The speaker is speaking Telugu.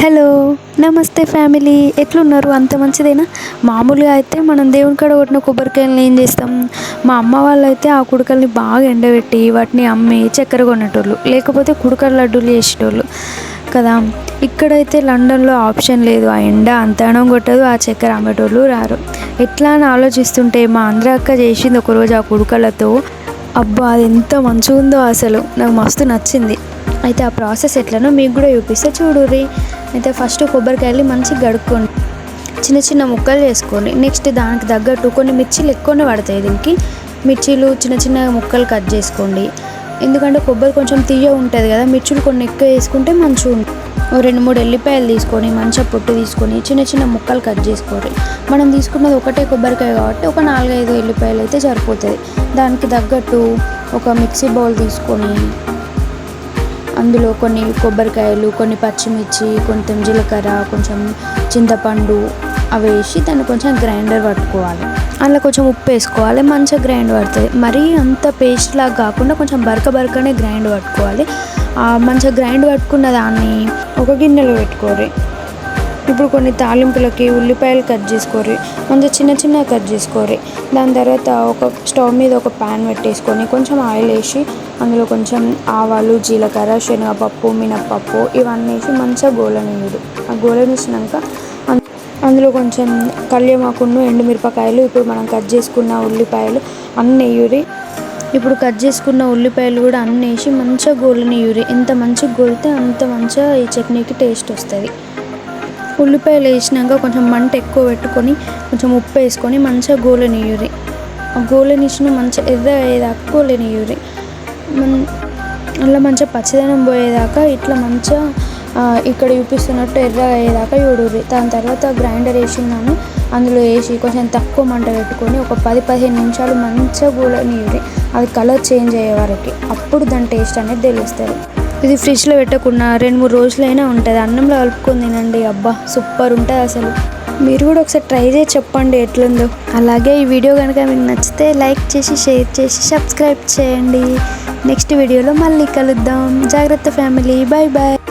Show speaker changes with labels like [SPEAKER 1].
[SPEAKER 1] హలో నమస్తే ఫ్యామిలీ. ఎట్లున్నారు? అంత మంచిదేనా? మామూలుగా అయితే మనం దేవుని కాడ కొట్టిన కొబ్బరికాయలను ఏం చేస్తాం? మా అమ్మ వాళ్ళు అయితే ఆ కుడకల్ని బాగా ఎండబెట్టి వాటిని అమ్మి చక్కెర కొనేటోళ్ళు లేకపోతే కుడకల లడ్డూలు చేసేటోళ్ళు కదా. ఇక్కడైతే లండన్లో ఆప్షన్ లేదు. ఆ ఎండ అంతనం కొట్టదు ఆ చక్కెర అమ్మేటోళ్ళు రారు. ఎట్లా అని ఆలోచిస్తుంటే మా ఆంధ్ర అక్క చేసింది ఒకరోజు ఆ కుడకలతో అబ్బా అది ఎంత మంచిగా ఉందో అసలు. నాకు మస్తు నచ్చింది. అయితే ఆ ప్రాసెస్ ఎట్లనో మీకు కూడా చూపిస్తే చూడుర్రి. అయితే ఫస్ట్ కొబ్బరికాయలు మంచిగా గడుక్కోండి. చిన్న చిన్న ముక్కలు చేసుకోండి. నెక్స్ట్ దానికి తగ్గట్టు కొన్ని మిర్చీలు ఎక్కువనే పడతాయి దీనికి. మిర్చీలు చిన్న చిన్న ముక్కలు కట్ చేసుకోండి. ఎందుకంటే కొబ్బరి కొంచెం తీయ ఉంటుంది కదా మిర్చులు కొన్ని ఎక్కువ వేసుకుంటే మంచిగా ఉంటుంది. ఓ రెండు మూడు ఎల్లిపాయలు తీసుకొని మంచిగా పొట్టు తీసుకొని చిన్న చిన్న ముక్కలు కట్ చేసుకోండి. మనం తీసుకున్నది ఒకటే కొబ్బరికాయ కాబట్టి ఒక నాలుగైదు ఎల్లిపాయలు అయితే సరిపోతుంది. దానికి తగ్గట్టు ఒక మిక్సీ బౌల్ తీసుకొని అందులో కొన్ని కొబ్బరికాయలు కొన్ని పచ్చిమిర్చి కొంచెం జీలకర్ర కొంచెం చింతపండు అవి వేసి దాన్ని కొంచెం గ్రైండర్ పట్టుకోవాలి. అందులో కొంచెం ఉప్పు వేసుకోవాలి మంచిగా గ్రైండ్ పడుతుంది మరీ అంత పేస్ట్ లాగా కాకుండా కొంచెం బరక బరకనే గ్రైండ్ పట్టుకోవాలి. మంచిగా గ్రైండ్ పట్టుకున్న దాన్ని ఒక గిన్నెలో పెట్టుకోవాలి. ఇప్పుడు కొన్ని తాలింపులకి ఉల్లిపాయలు కట్ చేసుకోరి మంచిగా చిన్న చిన్నగా కట్ చేసుకోరి దాని తర్వాత ఒక స్టవ్ మీద ఒక ప్యాన్ పెట్టేసుకొని కొంచెం ఆయిల్ వేసి అందులో కొంచెం ఆవాలు జీలకర్ర శనగపప్పు మినప్పప్పు ఇవన్నీ వేసి మంచిగా గోలనియుడు ఆ గోలనిచ్చినాక అందులో కొంచెం కళ్యమాకును ఎండుమిరపకాయలు ఇప్పుడు మనం కట్ చేసుకున్న ఉల్లిపాయలు అన్నీ వేయురి ఇప్పుడు కట్ చేసుకున్న ఉల్లిపాయలు కూడా అన్నీ వేసి మంచిగా గోలనియురి ఎంత మంచిగా గోలితే అంత మంచిగా ఈ చట్నీకి టేస్ట్ వస్తుంది. ఉల్లిపాయలు వేసినాక కొంచెం మంట ఎక్కువ పెట్టుకొని కొంచెం ఉప్పు వేసుకొని మంచిగా గోలనియ్యూరి ఆ గోలనిచ్చిన మంచిగా ఎర్ర అయ్యేదాకా గోలనియ్యూరి అలా మంచిగా పచ్చదనం పోయేదాకా ఇట్లా మంచిగా ఇక్కడ చూపిస్తున్నట్టు ఎర్ర అయ్యేదాకా చూడుర్రి. దాని తర్వాత గ్రైండర్ వేసినాను అందులో వేసి కొంచెం తక్కువ మంట పెట్టుకొని ఒక పది పదిహేను నిమిషాలు మంచిగా గోలనియ్యూరి అది కలర్ చేంజ్ అయ్యే వరకు. అప్పుడు దాని టేస్ట్ అనేది తెలుస్తుంది. ఇది ఫ్రిడ్జ్లో పెట్టకుండా రెండు మూడు రోజులైనా ఉంటుంది. అన్నంలో కలుపుకొని తినండి అబ్బా సూపర్ ఉంటుంది అసలు. మీరు కూడా ఒకసారి ట్రై చేసి చెప్పండి ఎట్లుందో. అలాగే ఈ వీడియో కనుక మీకు నచ్చితే లైక్ చేసి షేర్ చేసి సబ్స్క్రైబ్ చేయండి. నెక్స్ట్ వీడియోలో మళ్ళీ కలుద్దాం. జాగ్రత్త ఫ్యామిలీ. Bye bye